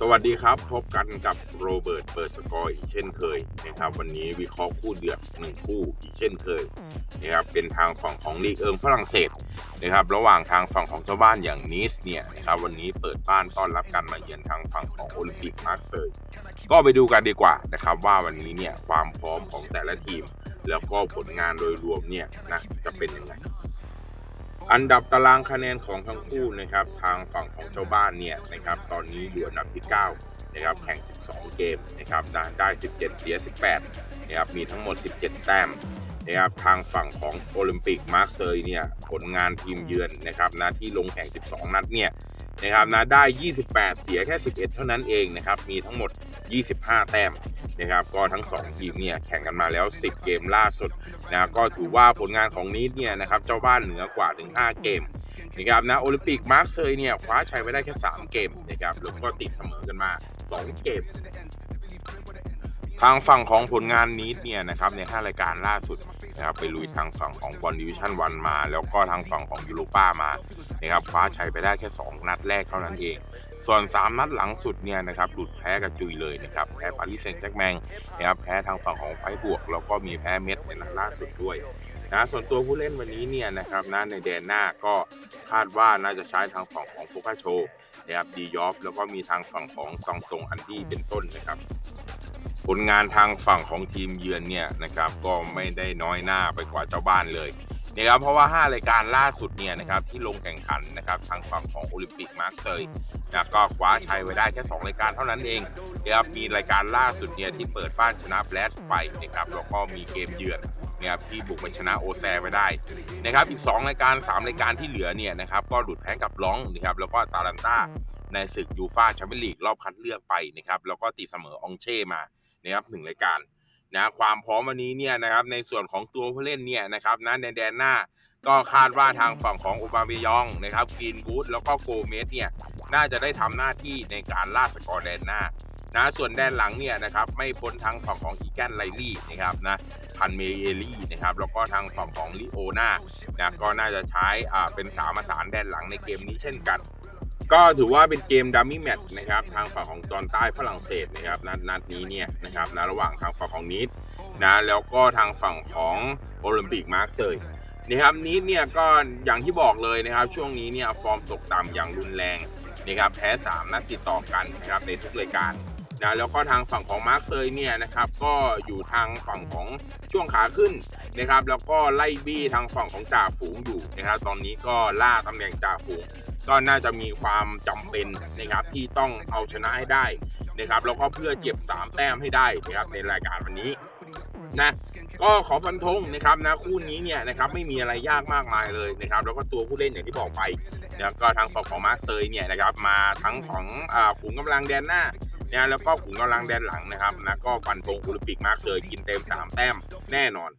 สวัสดีครับ พบกันกับโรเบิร์ตเปิดสกอร์อีกเช่นเคยนะครับ วันนี้วิเคราะห์คู่เดือดหนึ่งคู่อีกเช่นเคยนะครับเป็นทางฝั่งของลีกเอิงฝรั่งเศสนะครับระหว่างทางฝั่งของเจ้าบ้านอย่างนิสเนี่ยนะครับวันนี้เปิดบ้านต้อนรับการมาเยือนทางฝั่งของโอลิมปิกมาร์เซย์ก็ไปดูกันดีกว่านะครับว่าวันนี้เนี่ยความพร้อมของแต่ละทีม แล้วก็ผลงานโดยรวมเนี่ยนะจะเป็นยังไง อันดับตารางคะแนนของทั้งคู่นะครับทางฝั่งของเจ้าบ้านเนี่ยนะครับตอนนี้อยู่อันดับที่ 9 นะครับแข่ง 12 เกมนะครับได้ 17 เสีย 18 นะครับมีทั้งหมด 17 แต้มนะครับทางฝั่งของโอลิมปิกมาร์เซย์เนี่ยผลงานทีมเยือนนะครับนะที่ลงแข่ง 12 นัดเนี่ย นะครับนะได้ 28 เสียแค่ 11 เท่านั้นเองนะครับมีทั้งหมด 25 แต้มนะครับก็ทั้ง 2 ทีมเนี่ยแข่งกันมาแล้ว 10 เกมล่าสุดนะก็ถือว่าผลงานของนีดเนี่ยนะครับเจ้าบ้านเหนือกว่าถึง 5 เกมนะครับนะโอลิมปิกมาร์เซยเนี่ยคว้าชัยไปได้แค่ 3 เกมนะครับแล้วก็ติดเสมอกันมา 2 เกม ทางฝั่งของผลงานนีดเนี่ยนะครับใน5รายการล่าสุดนะครับไปลุยทางฝั่งของบอลดิวิชั่นวันมา แล้วก็ทางฝั่งของยูโรป้ามานะครับคว้าชัยไปได้แค่ 2 นัดแรกเท่านั้นเอง ส่วน 3 นัดหลังสุดเนี่ยนะครับหลุดแพ้กระจุยเลยนะครับแพ้ปารีสแซงต์แจ็กแมงนะครับแพ้ทางฝั่งของไฟบวก แล้วก็มีแพ้เม็ดในนัดล่าสุดด้วยนะส่วนตัวผู้เล่นวันนี้เนี่ยนะครับนะในแดนหน้าก็คาดว่าน่าจะใช้ทางฝั่งของโฟกาโชนะครับดียอฟแล้วก็มีทางฝั่งของซองซงอันดี้เป็นต้นนะครับ ผลงานทางฝั่งของทีมเยือนเนี่ยนะครับก็ไม่ได้น้อยหน้าไปกว่าเจ้าบ้านเลยนะครับเพราะว่า 5 รายการล่าสุดเนี่ยนะครับที่ลงแข่งขันนะครับทางฝั่งของโอลิมปิกมาร์เซย์นะก็คว้าชัยไว้ได้แค่ 2 รายการเท่านั้นเองนะครับมีรายการล่าสุดเนี่ยที่เปิดบ้านชนะแบลชไปนะครับแล้วก็มีเกมเยือนนะครับที่บุกไปชนะโอแซไว้ได้นะครับอีก 2 รายการ 3 รายการที่เหลือเนี่ยนะครับก็หลุดแพ้กับล้องนะครับแล้วก็ตาลันต้าในศึกยูฟาแชมเปี้ยนลีกรอบคัดเลือกไปนะครับแล้วก็ตีเสมอองเช่มา นะครับหนึ่งรายการนะความพร้อมวันนี้เนี่ยนะครับในส่วนของตัวผู้เล่นเนี่ยนะครับนะในแดนหน้าก็คาดว่าทางฝั่งของโอบาเมยองนะครับกรีนบูธแล้วก็โกเมสเนี่ยน่าจะได้ทำหน้าที่ในการล่าสกอร์แดนหน้านะส่วนแดนหลังเนี่ยนะครับไม่พ้นทางฝั่งของอีแกนไลลี่นะครับนะพันเมเอลี่นะครับแล้วก็ทางฝั่งของลิโอนานะก็น่าจะใช้อ่าเป็นสามสานแดนหลังในเกมนี้เช่นกัน ก็ถือว่าเป็นเกมดัมมี่แมตช์นะครับทางฝั่งของตอนใต้ฝรั่งเศสนะครับนัดนัดนี้เนี่ยนะครับนะระหว่างทางฝั่งของนิดนะแล้วก็ทางฝั่งของโอลิมปิกมาร์เซย์นะครับนิดเนี่ยก็อย่างที่บอกเลยนะครับ ช่วงนี้เนี่ยฟอร์มตกต่ำอย่างรุนแรงนะครับแพ้ 3 นัดติดต่อกันนะครับในทุกรายการนะแล้วก็ทางฝั่งของมาร์เซย์เนี่ยนะครับก็อยู่ทางฝั่งของช่วงขาขึ้นนะครับ แล้วก็ไล่บี้ทางฝั่งของจ่าฝูงอยู่นะครับ ตอนนี้ก็ล่าตำแหน่งจ่าฝูง ก็น่าจะมีความจำเป็นนะครับที่ต้องเอาชนะให้ได้นะครับแล้วก็เพื่อเก็บ 3 แต้มให้ได้นะครับในรายการวันนี้นะก็ขอฟันธงนะครับนะคู่นี้เนี่ยนะครับไม่มีอะไรยากมากมายเลยนะครับแล้วก็ตัวผู้เล่นอย่างที่บอกไปนะก็ทางฝั่งของมาร์เซย์เนี่ยนะครับมาทั้งของอ่าฝูงกำลังแดนหน้านะแล้วก็ฝูงกำลังแดนหลังนะครับนะก็ฟันธงโอลิมปิกมาร์เซย์กินเต็ม 3 แต้มแน่นอน